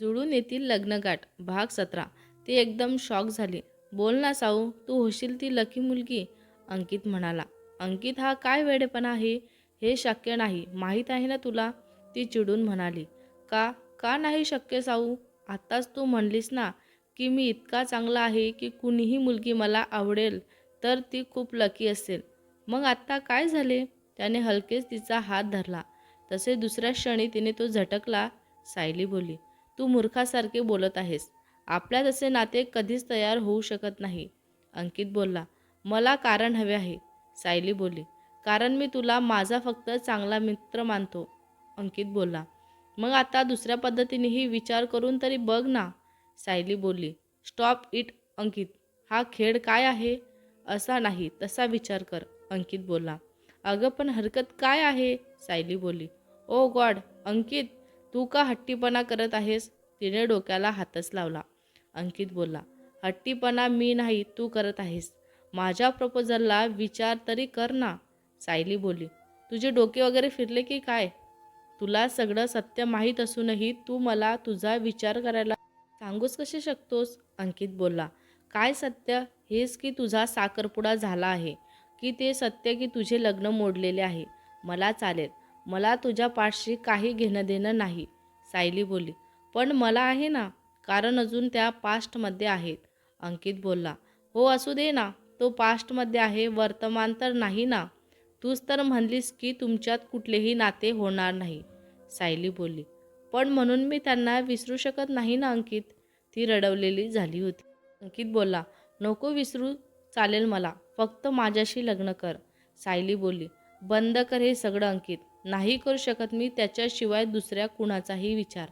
जुळून येतील लग्नगाठ. भाग सतरा. ती एकदम शॉक झाली. बोल ना साऊ तू होशील ती लकी मुलगी अंकित म्हणाला. अंकित हा काय वेडेपणा आहे? हे शक्य नाही. माहीत आहे ना तुला? ती चिडून म्हणाली. का? का नाही शक्य साऊ? आत्ताच तू म्हणलीस ना की मी इतका चांगला आहे की कुणीही मुलगी मला आवडेल तर ती खूप लकी असेल. मग आत्ता काय झाले? त्याने हलकेच तिचा हात धरला. तसे दुसऱ्या क्षणी तिने तो झटकला. सायली बोली तू मूर्खासारखे बोलत आहेस. आपल्या तसे नाते कधीच तयार होऊ शकत नाही. अंकित बोलला मला कारण हवे आहे. सायली बोलली कारण मी तुला माझा फक्त चांगला मित्र मानतो. अंकित बोलला मग आता दुसऱ्या पद्धतीनेही विचार करून तरी बघ ना. सायली बोलली स्टॉप इट अंकित. हा खेळ काय आहे? असा नाही तसा विचार कर. अंकित बोलला अगं पण हरकत काय आहे? सायली बोलली ओ गॉड अंकित तू का हट्टीपणा करत आहेस? तिने डोक्याला हातच लावला. अंकित बोलला हट्टीपणा मी नाही तू करत आहेस. माझ्या प्रपोजलला विचार तरी कर ना. सायली बोलली तुझे डोके वगैरे फिरले की काय? तुला सगळं सत्य माहीत असूनही तू मला तुझा विचार करायला सांगूच कसे शकतोस? अंकित बोलला काय सत्य? हेच की तुझा साखरपुडा झाला आहे की ते सत्य की तुझे लग्न मोडलेले आहे. मला चालेल मला तुझ्या पाठशी काही घेणं देणं नाही सायली बोली. पण मला आहे ना कारण अजून त्या पास्टमध्ये आहेत. अंकित बोलला हो असू दे ना तो पास्टमध्ये आहे वर्तमान तर नाही ना. तूच तर म्हणलीस की तुमच्यात कुठलेही नाते होणार नाही सायली बोलली. पण म्हणून मी त्यांना विसरू शकत नाही ना अंकित? ती रडवलेली झाली होती. अंकित बोलला नको विसरू चालेल मला फक्त माझ्याशी लग्न कर सायली बोलली. बंद कर हे सगळं अंकित. नाही करू शकत मी त्याच्याशिवाय दुसऱ्या कुणाचाही विचार.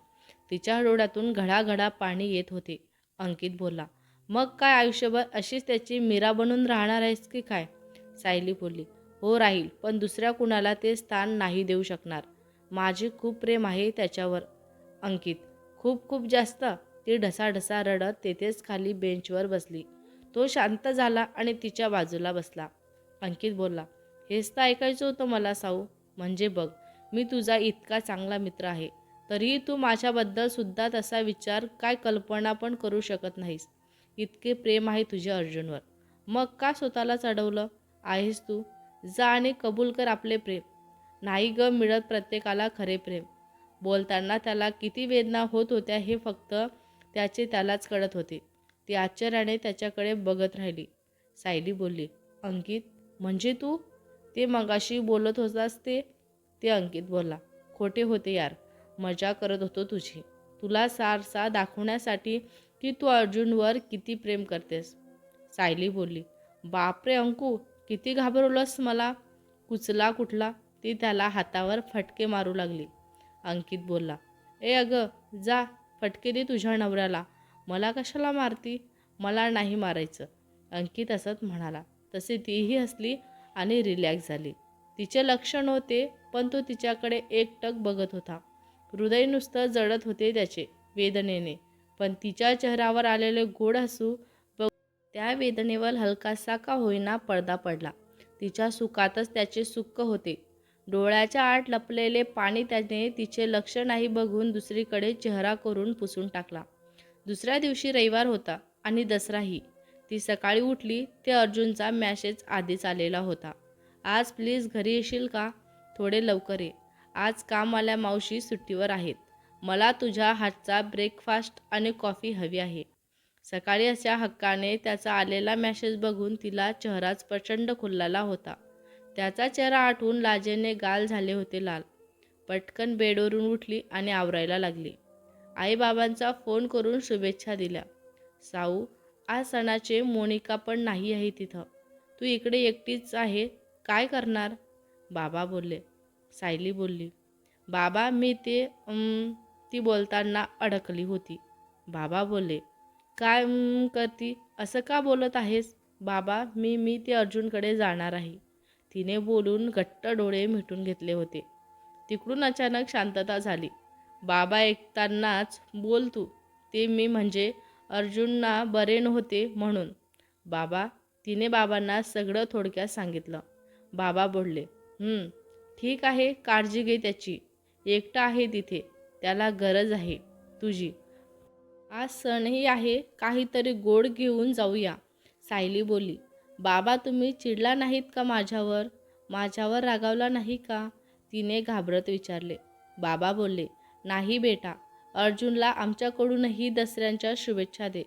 तिच्या डोळ्यातून घडाघडा पाणी येत होते. अंकित बोलला मग काय आयुष्यभर अशीच त्याची मीरा बनून राहणार आहेस की काय? सायली बोलली हो राहील पण दुसऱ्या कुणाला ते स्थान नाही देऊ शकणार. माझे खूप प्रेम आहे त्याच्यावर. अंकित खूप खूप जास्त. ती ढसाढसा रडत तेथेच खाली बेंचवर बसली. तो शांत झाला आणि तिच्या बाजूला बसला. अंकित बोलला हेच तर ऐकायचं होतं मला साऊ. म्हणजे बघ मी तुझा इतका चांगला मित्र आहे तरीही तू माझ्याबद्दल सुद्धा तसा विचार काय कल्पना पण करू शकत नाहीस. इतके प्रेम आहे तुझ्या अर्जुनवर. मग का स्वतःला चढवलं? आहेस तू. जा आणि कबूल कर आपले प्रेम. नाही ग मिळत प्रत्येकाला खरे प्रेम. बोलताना त्याला किती वेदना होत होत्या हे फक्त त्याचे त्यालाच कळत होते. ती आश्चर्याने त्याच्याकडे बघत राहिली. सायली बोलली अंकित म्हणजे तू? ते मगाशी बोलत होतास ते? ते अंकित बोलला खोटे होते यार मजा करत होतो तुझी. तुला सारसा दाखवण्यासाठी की तू अर्जुनवर किती प्रेम करतेस? सायली बोलली बापरे अंकू किती घाबरवलंस मला. कुचला कुठला ती त्याला हातावर फटके मारू लागली. अंकित बोलला ए अगं जा फटके दे तुझ्या नवऱ्याला. मला कशाला मारती? मला नाही मारायचं. अंकित असत म्हणाला तसे तीही हसली आणि रिलॅक्स झाली. तिचे लक्ष नव्हते पण तो तिच्याकडे एकटक बघत होता. हृदय नुसतं जळत होते त्याचे वेदनेने. पण तिच्या चेहऱ्यावर आलेले गोड हसू बघ त्या वेदनेवर हलकासा का होईना पडदा पडला. तिच्या सुखातच त्याचे सुख होते. डोळ्याच्या आत लपलेले पाणी त्याने तिचे लक्ष नाही बघून दुसरीकडे चेहरा करून पुसून टाकला. दुसऱ्या दिवशी रविवार होता आणि दसराही. ती सकाळी उठली ते अर्जुनचा मॅसेज आधीच आलेला होता. आज प्लीज घरी येशील का? थोडे लवकर ये. आज कामवाल्या मावशी सुट्टीवर आहेत. मला तुझ्या हातचा ब्रेकफास्ट आणि कॉफी हवी आहे. सकाळी अशा हक्काने त्याचा आलेला मॅसेज बघून तिला चेहराच प्रचंड खुललेला होता. त्याचा चेहरा आठवून लाजेने गाल झाले होते लाल. पटकन बेडवरून उठली आणि आवरायला लागली. आईबाबांचा फोन करून शुभेच्छा दिल्या. साऊ आज सणाचे मोनिका पण नाही आहे तिथं. तू इकडे एकटीच आहे काय करणार? बाबा बोलले. सायली बोलली. बाबा मी ते ती बोलताना अडकली होती. बाबा बोलले. काय करती? असं का बोलत आहेस? बाबा मी मी ते अर्जुनकडे जाणार आहे. तिने बोलून घट्ट डोळे मिटून घेतले होते. तिकडून अचानक शांतता झाली. बाबा ऐकतानाच बोल तू. ते मी म्हणजे अर्जुनना बरे नव्हते म्हणून. बाबा तिने बाबांना सगळं थोडक्यात सांगितलं. बाबा बोलले ठीक आहे काळजी घे त्याची. एकटा आहे तिथे. त्याला गरज आहे तुझी. आज सणही आहे काहीतरी गोड घेऊन जाऊया. सायली बोलली बाबा तुम्ही चिडला नाहीत का माझ्यावर? माझ्यावर रागावला नाही का? तिने घाबरत विचारले. बाबा बोलले नाही बेटा अर्जुनला आमच्याकडूनही दसऱ्यांच्या शुभेच्छा दे.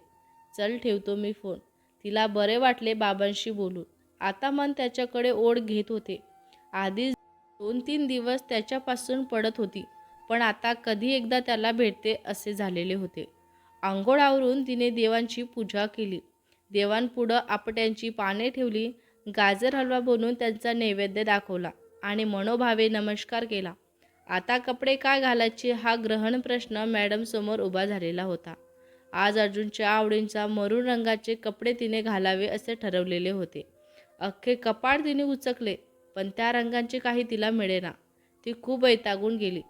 चल ठेवतो मी फोन. तिला बरे वाटले बाबांशी बोलून. आता मन त्याच्याकडे ओढ घेत होते. आधी दोन तीन दिवस त्याच्यापासून पडत होती पण आता कधी एकदा त्याला भेटते असे झालेले होते. आंघोळ आवरून तिने देवांची पूजा केली. देवांपुढं आपट्यांची पाने ठेवली गाजर हलवा बनवून त्यांचा नैवेद्य दाखवला आणि मनोभावे नमस्कार केला. आता कपडे काय घालायचे हा ग्रहण प्रश्न मॅडमसमोर उभा झालेला होता. आज अर्जुनच्या आवडींचा मरून रंगाचे कपडे तिने घालावे असे ठरवलेले होते. अख्खे कपाट तिने उचकले पण त्या रंगांचे काही तिला मिळेना. ती खूप वैतागून गेली.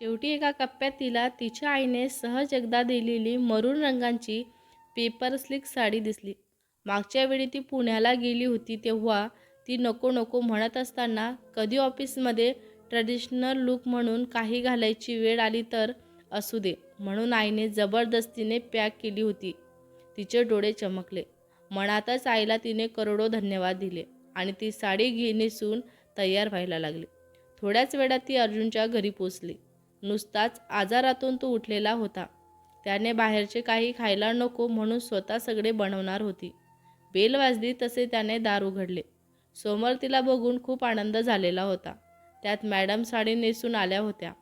शेवटी एका कप्प्यात तिला तिच्या आईने सहज एकदा दिलेली मरून रंगांची पेपर स्लिक साडी दिसली. मागच्या वेळी ती पुण्याला गेली होती तेव्हा ती नको नको म्हणत असताना कधी ऑफिसमध्ये ट्रेडिशनल लुक म्हणून काही घालायची वेळ आली तर असू दे म्हणून आईने जबरदस्तीने पॅक केली होती. तिचे डोळे चमकले. मनातच आईला तिने करोडो धन्यवाद दिले आणि ती साडी घे नेसून तयार व्हायला लागली. थोड्याच वेळात ती अर्जुनच्या घरी पोचली. नुसताच आजारातून तो उठलेला होता. त्याने बाहेरचे काही खायला नको म्हणून स्वतः सगळे बनवणार होती. बेल वाजली तसे त्याने दार उघडले. समोर तिला बघून खूप आनंद झालेला होता. त्यात मॅडम साडी नेसून आल्या होत्या.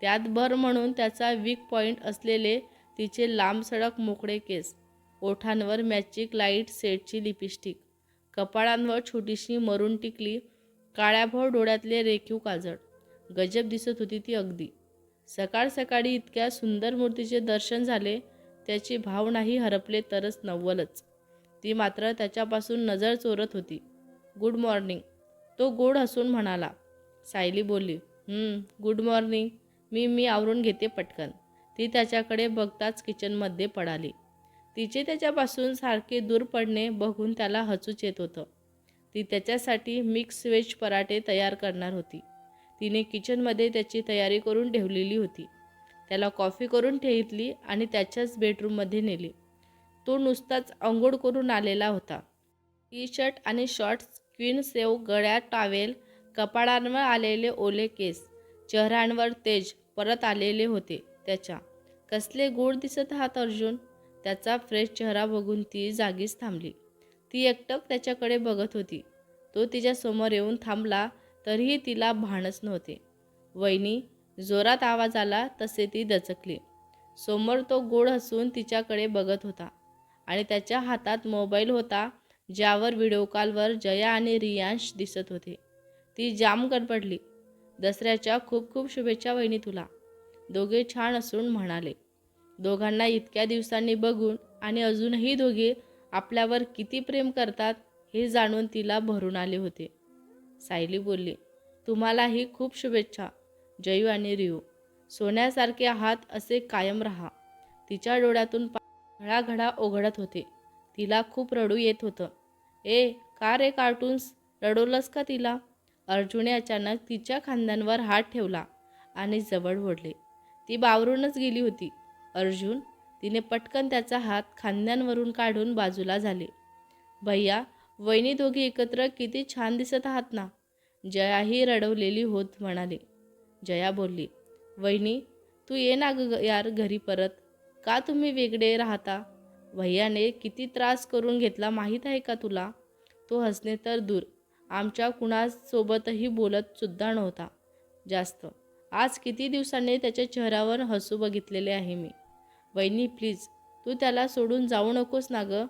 त्यात भर म्हणून त्याचा वीक पॉईंट असलेले तिचे लांब सडक मोकळे केस ओठांवर मॅचिक लाइट सेटची लिपस्टिक कपाळांवर छोटीशी मरून टिकली काळ्याभोर डोळ्यातले रेखीव काजळ. गजब दिसत होती ती अगदी. सकाळ सकाळी इतक्या सुंदर मूर्तीचे दर्शन झाले त्याची भावनाही हरपले तरच नव्वलच. ती मात्र त्याच्यापासून नजर चोरत होती. Good morning. तो गोड हसून म्हणाला सायली बोलली गुड मॉर्निंग मी मी आवरून घेते पटकन. ती त्याच्याकडे बघताच किचनमध्ये पडाली. तिचे त्याच्यापासून सारखे दूर पडणे बघून त्याला हसूच येत होतं. ती त्याच्यासाठी मिक्स व्हेज पराठे तयार करणार होती. तिने किचनमध्ये त्याची तयारी करून ठेवलेली होती. त्याला कॉफी करून ठेवली आणि त्याच्याच बेडरूममध्ये नेली. तो नुसताच अंघोळ करून आलेला होता. टी शर्ट आणि शॉर्ट्स क्वीन सेव गळ्यात टावेल कपाळांवर आलेले ओले केस चेहऱ्यांवर तेज परत आलेले होते त्याच्या. कसले गोड दिसत आहात अर्जुन? त्याचा फ्रेश चेहरा बघून ती जागीच थांबली. ती एकटक त्याच्याकडे बघत होती. तो तिच्या समोर येऊन थांबला तरीही तिला भानच नव्हते. वहिनी जोरात आवाज आला तसे ती दचकली. समोर तो गोड हसून तिच्याकडे बघत होता आणि त्याच्या हातात मोबाईल होता ज्यावर व्हिडिओ कॉलवर जया आणि रियांश दिसत होते. ती जाम गडबडली. दसऱ्याच्या खूप खूप शुभेच्छा वहिनी तुला. दोघे छान असून म्हणाले. दोघांना इतक्या दिवसांनी बघून आणि अजूनही दोघे आपल्यावर किती प्रेम करतात हे जाणून तिला भरून आले होते. सायली बोलली तुम्हालाही खूप शुभेच्छा. जयू आणि रियू सोन्यासारखे आहात असे कायम राहा. तिच्या डोळ्यातून घडाघडा ओघडत होते. तिला खूप रडू येत होतं. ए का रे कार्टून्स? रडवलंस का तिला? अर्जुने अचानक तिच्या खांद्यांवर हात ठेवला आणि जवळ ओढले. ती बावरूनच गेली होती. अर्जुन तिने पटकन त्याचा हात खांद्यांवरून काढून बाजूला झाले. भैया वहिनी दोघी एकत्र किती छान दिसत आहात ना? जयाही रडवलेली होत म्हणाले. जया बोलली वहिनी तू ये ना ग यार घरी परत. का तुम्ही वेगळे राहता? भैयाने किती त्रास करून घेतला माहीत आहे का तुला? तो हसणे तर दूर आमच्या कुणासोबतही बोलत सुद्धा नव्हता. जास्त. आज किती दिवसांनी त्याच्या चेहऱ्यावर हसू बघितलेले आहे मी. वहिनी प्लीज तू त्याला सोडून जाऊ नकोस ना गं.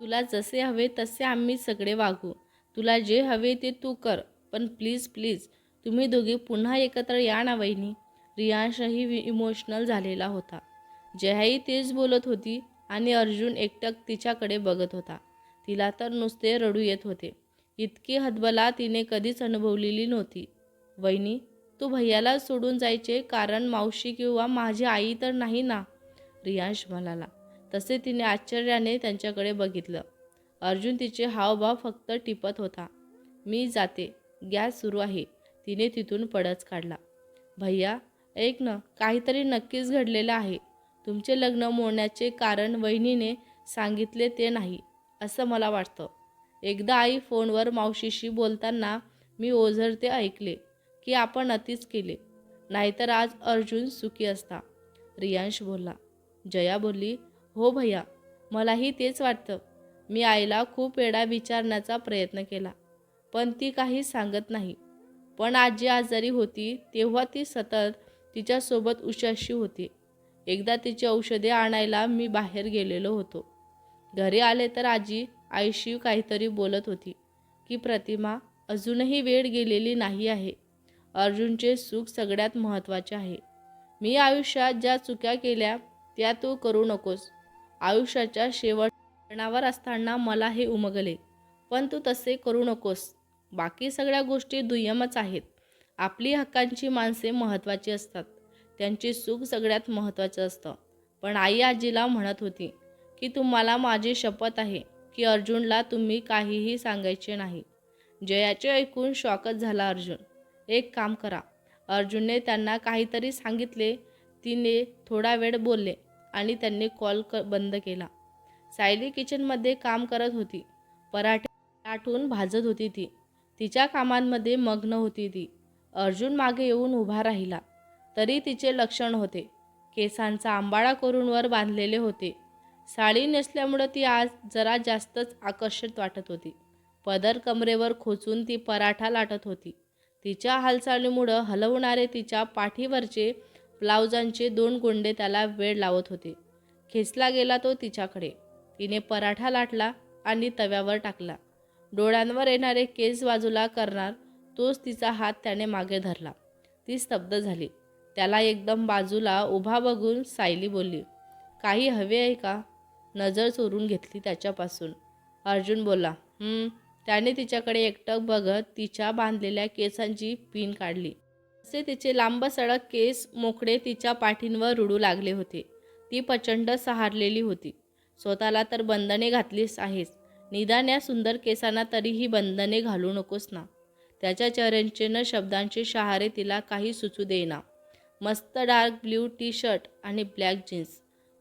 तुला जसे हवे तसे आम्ही सगळे वागू. तुला जे हवे ते तू कर. पण प्लीज प्लीज तुम्ही दोघे पुन्हा एकत्र या ना वहिनी. रियांशही इमोशनल झालेला होता. जयाही तेच बोलत होती आणि अर्जुन एकटक तिच्याकडे बघत होता. तिला तर नुसते रडू येत होते. इतकी हतबला तिने कधीच अनुभवलेली नव्हती. वहिनी तू भैयाला सोडून जायचे कारण मावशी किंवा माझी आई तर नाही ना? रियांश म्हणाला. तसे तिने आश्चर्याने त्यांच्याकडे बघितलं. अर्जुन तिचे हावभाव फक्त टिपत होता. मी जाते. गॅस सुरू आहे. तिने तिथून पडच काढला. भैया ऐक ना काहीतरी नक्कीच घडलेलं आहे. तुमचे लग्न मोडण्याचे कारण वहिनीने सांगितले ते नाही असं मला वाटतं. एकदा आई फोनवर मावशीशी बोलताना मी ओझरते ऐकले की आपण अतिच केले. नाहीतर आज अर्जुन सुखी असता. रियांश बोलला जया बोलली हो भैया मलाही तेच वाटतं. मी आईला खूप वेळा विचारण्याचा प्रयत्न केला पण ती काही सांगत नाही. पण आजी आजारी होती तेव्हा ती सतत तिच्यासोबत उशाशी होती. एकदा तिची औषधे आणायला मी बाहेर गेलेलो होतो. घरी आले तर आजी आईशी काहीतरी बोलत होती की प्रतिमा अजूनही वेळ गेलेली नाही आहे. अर्जुनचे सुख सगळ्यात महत्त्वाचे आहे. मी आयुष्यात ज्या चुक्या केल्या त्या तू करू नकोस. आयुष्याच्या शेवटणावर असताना मला हे उमगले पण तू तसे करू नकोस. बाकी सगळ्या गोष्टी दुय्यमच आहेत. आपली हक्कांची माणसे महत्त्वाची असतात. त्यांचे सुख सगळ्यात महत्त्वाचं असतं. पण आई आजीला म्हणत होती की तुम्हाला माझी शपथ आहे. की अर्जुनला तुम्ही काहीही सांगायचे नाही. जयाचे ऐकून शॉकच झाला अर्जुन. एक काम करा. अर्जुनने त्यांना काहीतरी सांगितले. तिने थोडा वेळ बोलले आणि त्यांनी कॉल क बंद केला. सायली किचनमध्ये काम करत होती. पराठे लाटून भाजत होती ती. तिच्या कामांमध्ये मग्न होती ती. अर्जुन मागे येऊन उभा राहिला. तरी तिचे लक्षण होते. केसांचा आंबाळा करून वर बांधलेले होते. साडी नेसल्यामुळं ती आज जरा जास्तच आकर्षित वाटत होती. पदर कमरेवर खोचून ती पराठा लाटत होती. तिच्या हालचालीमुळं हलवणारे तिच्या पाठीवरचे ब्लाउजांचे दोन गोंडे त्याला वेळ लावत होते. खेचला गेला तो तिच्याकडे. तिने पराठा लाटला आणि तव्यावर टाकला. डोळ्यांवर येणारे केस बाजूला करणार तोच तिचा हात त्याने मागे धरला. ती स्तब्ध झाली. त्याला एकदम बाजूला उभा बघून सायली बोलली काही हवे आहे का? नजर चोरून घेतली त्याच्यापासून. अर्जुन बोलला त्याने तिच्याकडे एकटक बघत तिच्या बांधलेल्या केसांची पिन काढली. तसे तिचे लांब सडक केस मोकळे तिच्या पाठींवर रुडू लागले होते. ती प्रचंड सहारलेली होती. स्वतःला तर बंधने घातलीच आहेस. निदान या सुंदर केसांना तरीही बंधने घालू नकोस ना. त्याच्या चेहऱ्यांचे न शब्दांचे शहारे तिला काही सुचू देईना. मस्त डार्क ब्ल्यू टी शर्ट आणि ब्लॅक जीन्स.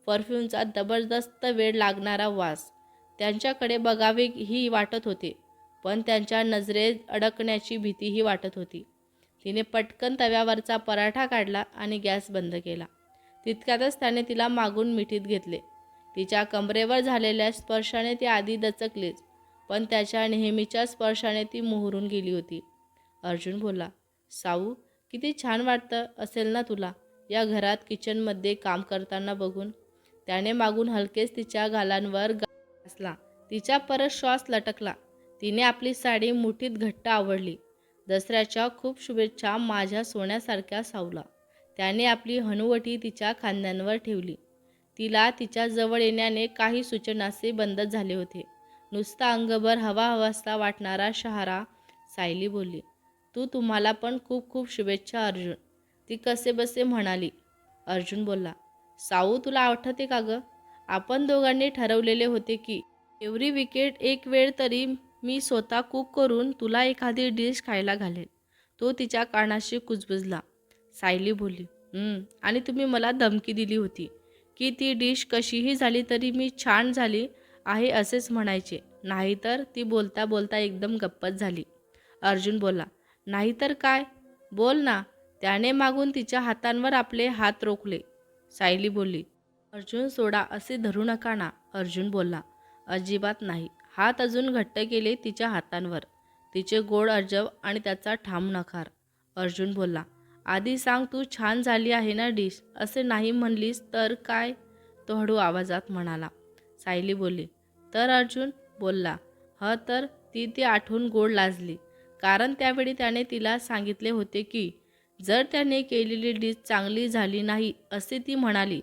परफ्यूमचा जबरदस्त वेळ लागणारा वास. त्यांच्याकडे बघावे ही वाटत होते पण त्यांच्या नजरेत अडकण्याची भीतीही वाटत होती. तिने पटकन तव्यावरचा पराठा काढला आणि गॅस बंद केला. तितक्यातच त्याने तिला मागून मिठीत घेतले. तिच्या कमरेवर झालेल्या स्पर्शाने ती आधी दचकलीच पण त्याच्या नेहमीच्या स्पर्शाने ती मोहरून गेली होती. अर्जुन बोला साऊ किती छान वाटतं असेल ना तुला? या घरात किचनमध्ये काम करताना बघून त्याने मागून हलकेच तिच्या गालांवर घासला. तिच्या परत श्वास लटकला. तिने आपली साडी मुठीत घट्ट आवडली. दसऱ्याच्या खूप शुभेच्छा माझ्या सोन्यासारख्या सावला. त्याने आपली हनुवटी तिच्या खांद्यांवर ठेवली. तिला तिच्या जवळ येण्याने काही सूचनासे बंद झाले होते. नुसता अंगभर हवा हवासा वाटणारा शहारा सायली बोलली तू तुम्हाला पण खूप खूप शुभेच्छा अर्जुन. ती कसे बसे म्हणाली. अर्जुन बोलला साऊ तुला आठवते का गं? आपण दोघांनी ठरवलेले होते की एव्हरी विकेट एक वेळ तरी मी स्वतः कुक करून तुला एखादी डिश खायला घालेन. तो तिच्या कानाशी कुजबुजला. सायली बोलली आणि तुम्ही मला धमकी दिली होती की ती डिश कशीही झाली तरी मी छान झाली आहे असेच म्हणायचे. नाहीतर ती बोलता बोलता एकदम गप्पच झाली. अर्जुन बोला नाहीतर काय? बोल ना. त्याने मागून तिच्या हातांवर आपले हात रोखले. सायली बोलली अर्जुन सोडा असे धरू नका ना अर्जुन बोलला. अजिबात नाही. हात अजून घट्ट केले तिच्या हातांवर. तिचे गोड अर्जव आणि त्याचा ठाम नकार अर्जुन बोलला आधी सांग तू छान झाली आहे ना डिश? असे नाही म्हणलीस तर काय? तो हळू आवाजात म्हणाला. सायली बोलली तर अर्जुन बोलला ह तर ती ती आठवून गोड लाजली. कारण त्यावेळी त्याने तिला सांगितले होते की जर त्याने केलेली डिश चांगली झाली नाही असे ती म्हणाली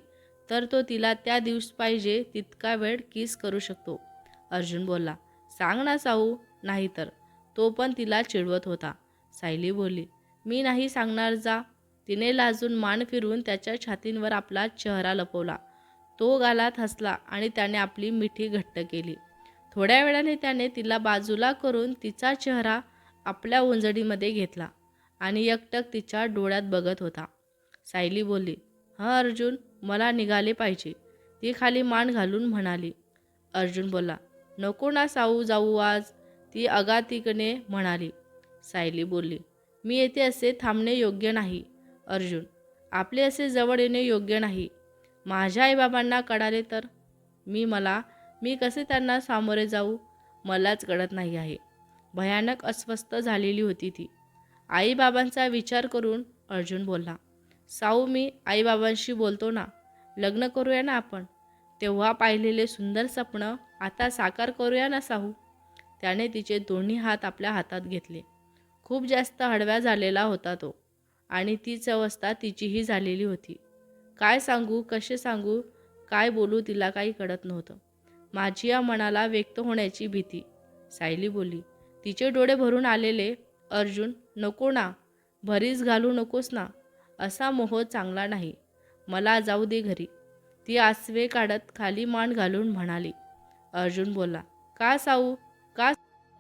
तर तो तिला त्या दिवस पाहिजे तितका वेळ किस करू शकतो. अर्जुन बोलला सांग ना साऊ नाहीतर तो पण तिला चिडवत होता. सायली बोलली मी नाही सांगणार जा. तिने लाजून मान फिरून त्याच्या छातींवर आपला चेहरा लपवला. तो गालात हसला आणि त्याने आपली मिठी घट्ट केली. थोड्या वेळाने त्याने तिला बाजूला करून तिचा चेहरा आपल्या उंजडीमध्ये घेतला. आणि एकटक तिच्या डोळ्यात बघत होता. सायली बोलली हां अर्जुन मला निघाले पाहिजे. ती खाली मान घालून म्हणाली. अर्जुन बोलला नको ना साऊ जाऊ आज. ती अगातिकने म्हणाली. सायली बोलली मी येथे असे थांबणे योग्य नाही. अर्जुन आपले असे जवळ येणे योग्य नाही. माझ्या आईबाबांना कळाले तर? मी मला मी कसे त्यांना सामोरे जाऊ? मलाच कळत नाही आहे. भयानक अस्वस्थ झालेली होती ती. आईबाबांचा विचार करून अर्जुन बोलला साऊ मी आईबाबांशी बोलतो ना लग्न करूया ना आपण. तेव्हा पाहिलेले सुंदर स्वप्न आता साकार करूया ना साहू त्याने तिचे दोन्ही हात आपल्या हातात घेतले. खूप जास्त हडव्या झालेला होता तो आणि तीच अवस्था तिचीही झालेली होती. काय सांगू कसे सांगू काय बोलू तिला काही कळत नव्हतं. माझी या मनाला व्यक्त होण्याची भीती सायली बोलली. तिचे डोळे भरून आलेले अर्जुन नको ना भरीस घालू नकोस ना असा मोह चांगला नाही. मला जाऊ दे घरी. ती आसवे काढत खाली मान घालून म्हणाली. अर्जुन बोला का साऊ? का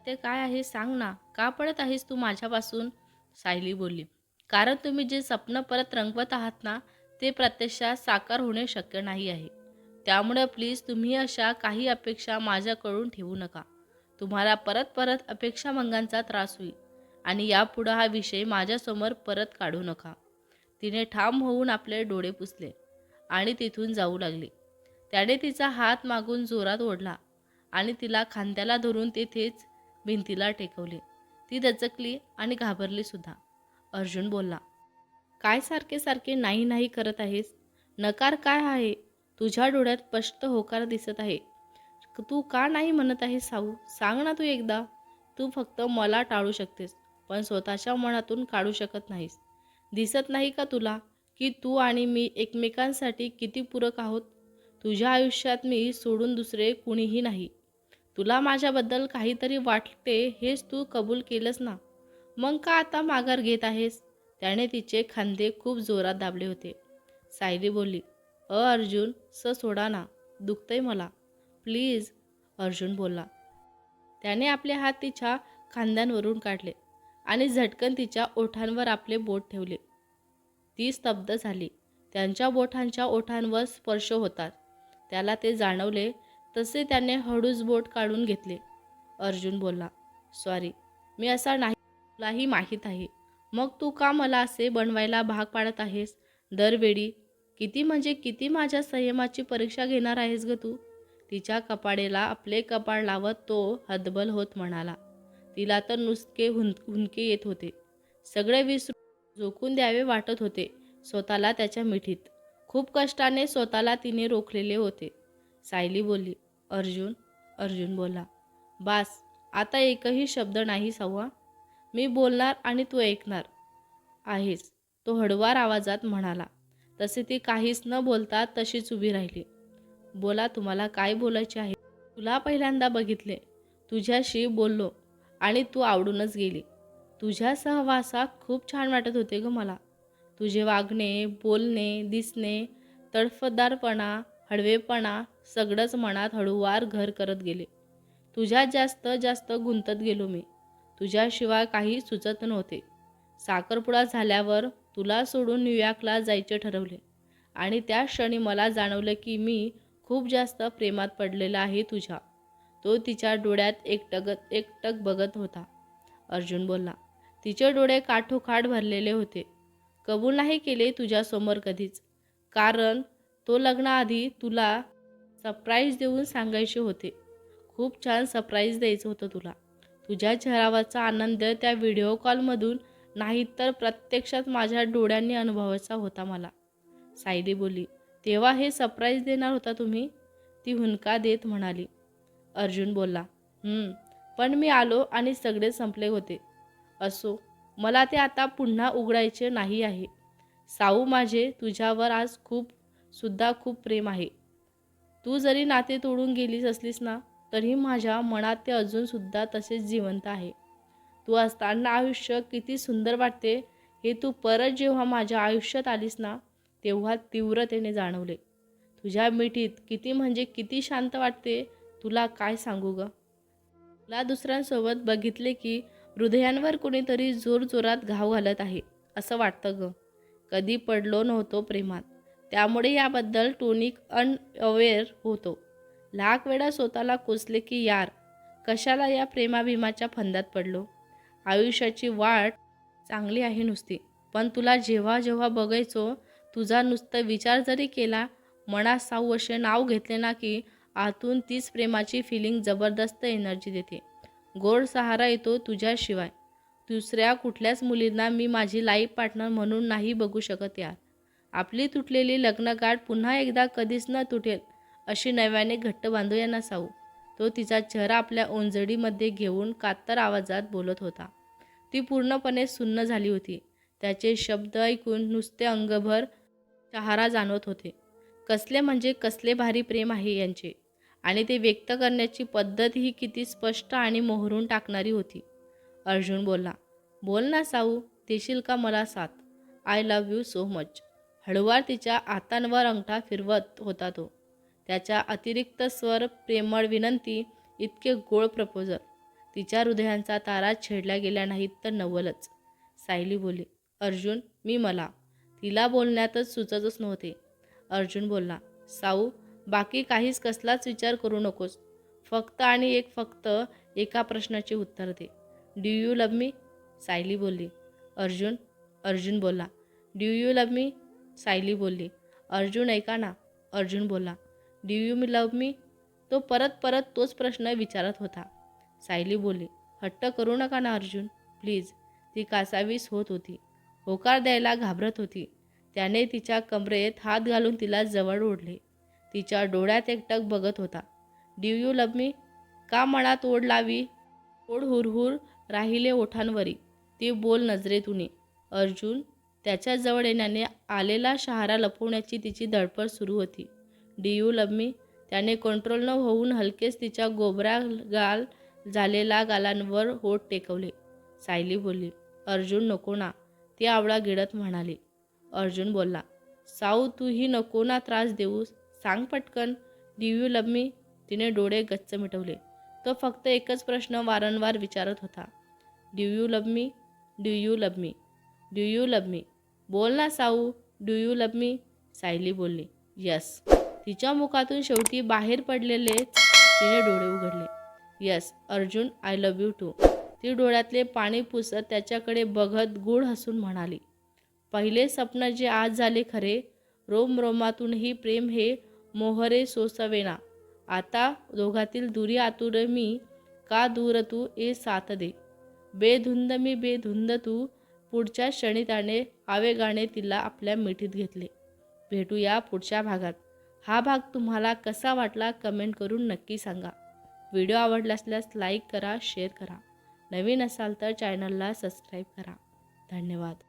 ते काय आहे सांग ना का पडत आहेस तू माझ्यापासून? सायली बोलली कारण तुम्ही जे स्वप्न परत रंगवत आहात ना ते प्रत्यक्षात साकार होणे शक्य नाही आहे. त्यामुळे प्लीज तुम्ही अशा काही अपेक्षा माझ्याकडून ठेवू नका. तुम्हाला परत परत अपेक्षा मंगांचा त्रास होईल. आणि यापुढं हा विषय माझ्यासमोर परत काढू नका. तिने ठाम होऊन आपले डोळे पुसले आणि तिथून जाऊ लागली. त्याने तिचा हात मागून जोरात ओढला आणि तिला खांद्याला धरून तेथेच भिंतीला टेकवले. ती दचकली आणि घाबरली सुद्धा. अर्जुन बोलला काय सारखे सारखे नाही नाही करत आहेस? नकार काय आहे? तुझ्या डोळ्यात स्पष्ट होकार दिसत आहे. तू का नाही म्हणत आहेस साऊ? सांग ना तू एकदा. तू फक्त मला टाळू शकतेस. पण स्वतःच्या मनातून काढू शकत नाहीस. दिसत नाही का तुला की तू आणि मी एकमेकांसाठी किती पूरक आहोत? तुझ्या आयुष्यात मी सोडून दुसरे कुणीही नाही. तुला माझ्याबद्दल काहीतरी वाटते हेच तू कबूल केलंस ना? मग का आता माघार घेत आहेस? त्याने तिचे खांदे खूप जोरात दाबले होते. सायली बोलली अ अर्जुन स सोडा ना दुखतंय मला. प्लीज. अर्जुन बोलला. त्याने आपले हात तिच्या खांद्यांवरून काढले. आणि झटकन तिच्या ओठांवर आपले बोट ठेवले. ती स्तब्ध झाली. त्यांच्या बोठांच्या ओठांवर स्पर्श होतात. त्याला ते जाणवले. तसे त्याने हळूच बोट काढून घेतले. अर्जुन बोलला सॉरी मी असा नाही. तुलाही माहीत आहे. मग तू का मला असे बनवायला भाग पाडत आहेस? दरवेळी किती म्हणजे किती माझ्या संयमाची परीक्षा घेणार आहेस ग तू? तिच्या कपाडेला आपले कपाळ लावत तो हदबल होत म्हणाला. तिला तर नुसके हुन हुंदके येत होते. सगळे विसरून झोकून द्यावे वाटत होते स्वतःला त्याच्या मिठीत. खूप कष्टाने स्वतःला तिने रोखलेले होते. सायली बोलली अर्जुन अर्जुन बोला. बास आता एकही शब्द नाही सव्वा. मी बोलणार आणि तू ऐकणार. आहेस तो हळवार आवाजात म्हणाला. तसे ती काहीच न बोलता तशीच उभी राहिली. बोला तुम्हाला काय बोलायचे आहे? तुला पहिल्यांदा बघितले. तुझ्याशी बोललो. आणि तू आवडूनच गेली. तुझ्या सहवासात खूप छान वाटत होते ग मला. तुझे वागणे बोलणे दिसणे तडफदारपणा हळवेपणा सगळंच मनात हळूवार घर करत गेले. तुझ्यात जास्त जास्त गुंतत गेलो मी. तुझ्याशिवाय काही सुचत नव्हते. साखरपुडा झाल्यावर तुला सोडून न्यूयॉर्कला जायचे ठरवले. आणि त्या क्षणी मला जाणवलं की मी खूप जास्त प्रेमात पडलेला आहे तुझ्या. तो तिच्या डोळ्यात एकटगत एकटक बघत होता. अर्जुन बोलला तिचे डोळे काठोकाठ भरलेले होते. कबूल नाही केले तुझ्यासमोर कधीच. कारण तो लग्नाआधी तुला सरप्राईज देऊन सांगायचे होते. खूप छान सरप्राईज द्यायचं होतं तुला. तुझ्या चेहरावाचा आनंद त्या व्हिडिओ कॉलमधून नाही तर प्रत्यक्षात माझ्या डोळ्यांनी अनुभवायचा होता मला. सायली बोलली तेव्हा हे सरप्राईज देणार होता तुम्ही? ती हुंदका देत म्हणाली अर्जुन बोलला पण मी आलो आणि सगळे संपले होते. असो मला ते आता पुन्हा उघडायचे नाही आहे. साऊ माझे तुझ्यावर आज खूप सुद्धा खूप प्रेम आहे. तू जरी नाते तोडून गेलीस असलीस ना तरी माझ्या मनात ते अजूनसुद्धा तसेच जिवंत आहे. तू असताना आयुष्य किती सुंदर वाटते हे तू परत जेव्हा माझ्या आयुष्यात आलीस ना तेव्हा तीव्रतेने जाणवले. तुझ्या मिठीत किती म्हणजे किती शांत वाटते तुला काय सांगू ग? तुला दुसऱ्यांसोबत बघितले की हृदयांवर कोणीतरी जोरजोरात घाव घालत आहे असं वाटतं ग. कधी पडलो नव्हतो प्रेमात. त्यामुळे याबद्दल टोनिक अनअवेअर होतो. लाख वेळा स्वतःला कोसले की यार कशाला या प्रेमाभिमाच्या फंदात पडलो? आयुष्याची वाट चांगली आहे नुसती पण तुला जेव्हा जेव्हा बघायचो तुझा नुसतं विचार जरी केला मनात साऊ असे नाव घेतले ना की आतून तीच प्रेमाची फिलिंग जबरदस्त एनर्जी देते. गोड सहारा येतो तुझ्याशिवाय. दुसऱ्या कुठल्याच मुलींना मी माझी लाईफ पार्टनर म्हणून नाही बघू शकत यार. आपली तुटलेली लग्नगाठ पुन्हा एकदा कधीच न तुटेल अशी नव्याने घट्ट बांधूया ना साऊ. तो तिचा चेहरा आपल्या ओंजडीमध्ये घेऊन कातर आवाजात बोलत होता. ती पूर्णपणे सुन्न झाली होती. त्याचे शब्द ऐकून नुसते अंगभर चहारा जाणवत होते. कसले म्हणजे कसले भारी प्रेम आहे यांचे. आणि ते व्यक्त करण्याची पद्धत ही किती स्पष्ट आणि मोहरून टाकणारी होती. अर्जुन बोलला बोल ना साऊ देशील का मला साथ? I love you so much हळुवार तिच्या हातांवर अंगठा फिरवत होता तो. त्याच्या अतिरिक्त स्वर प्रेमळ विनंती इतके गोळ प्रपोजल. तिच्या हृदयांचा तारा छेडल्या गेल्या नाहीत तर नवलच. सायली बोली अर्जुन मी मला. तिला बोलण्यातच सुचतच नव्हते. अर्जुन बोलला साऊ बाकी काहीच कसलाच विचार करू नकोस. फक्त आणि एक फक्त एका प्रश्नाचे उत्तर दे. Do you love me Sayali बोलली. अर्जुन अर्जुन बोला do you love me Sayali बोलली. अर्जुन ऐका ना. अर्जुन बोला do you me love me तो परत परत तोच प्रश्न विचारत होता. सायली बोलली. हट्ट करू नका ना अर्जुन. प्लीज ती कासावीस होत होती. होकार द्यायला घाबरत होती. त्याने तिच्या कमरेत हात घालून तिला जवळ ओढले. तिच्या डोळ्यात एकटक बघत होता. डिव यू लव मी का मनात ओढ लावी? ओढ हुरहुर राहिले ओठांवरी. ती बोल नजरेतुनी. अर्जुन त्याच्याजवळ येण्याने आलेला शहारा लपवण्याची तिची धडपड सुरू होती. डी यू लव मी त्याने कंट्रोल न होऊन हलकेच तिच्या गोबरा गाल झालेला गालांवर होठ टेकवले. सायली बोलली अर्जुन नको ना. ती आवळा गिळत म्हणाली. अर्जुन बोलला साऊ तूही नको ना त्रास देऊस. सांग पटकन. डू यू लव मी तिने डोळे गच्च मिटवले. तो फक्त एकच प्रश्न वारंवार विचारत होता. Do you love me do you love me do you love me बोल ना Sau. Do you love me Sayali बोलली. यस. तिच्या मुखातून शेवटी बाहेर पडलेले तिने डोळे उघडले. Yes Arjun I love you too. ती डोळ्यातले पाणी पुसत त्याच्याकडे बघत गूढ हसून म्हणाली. पहिले स्वप्न जे आज झाले खरे रोम रोमातूनही प्रेम हे मोहरे सोसवेना. आता दोघातील दुरी आतुर मी का दूर तू ए साथ दे. बेधुंद मी बेधुंद तू पुढच्या क्षणी त्याने आवेगाने तिला आपल्या मिठीत घेतले. भेटूया पुढच्या भागात. हा भाग तुम्हाला कसा वाटला कमेंट करून नक्की सांगा. व्हिडिओ आवडला असल्यास लाईक करा शेअर करा. नवीन असाल तर चॅनलला सबस्क्राईब करा. धन्यवाद.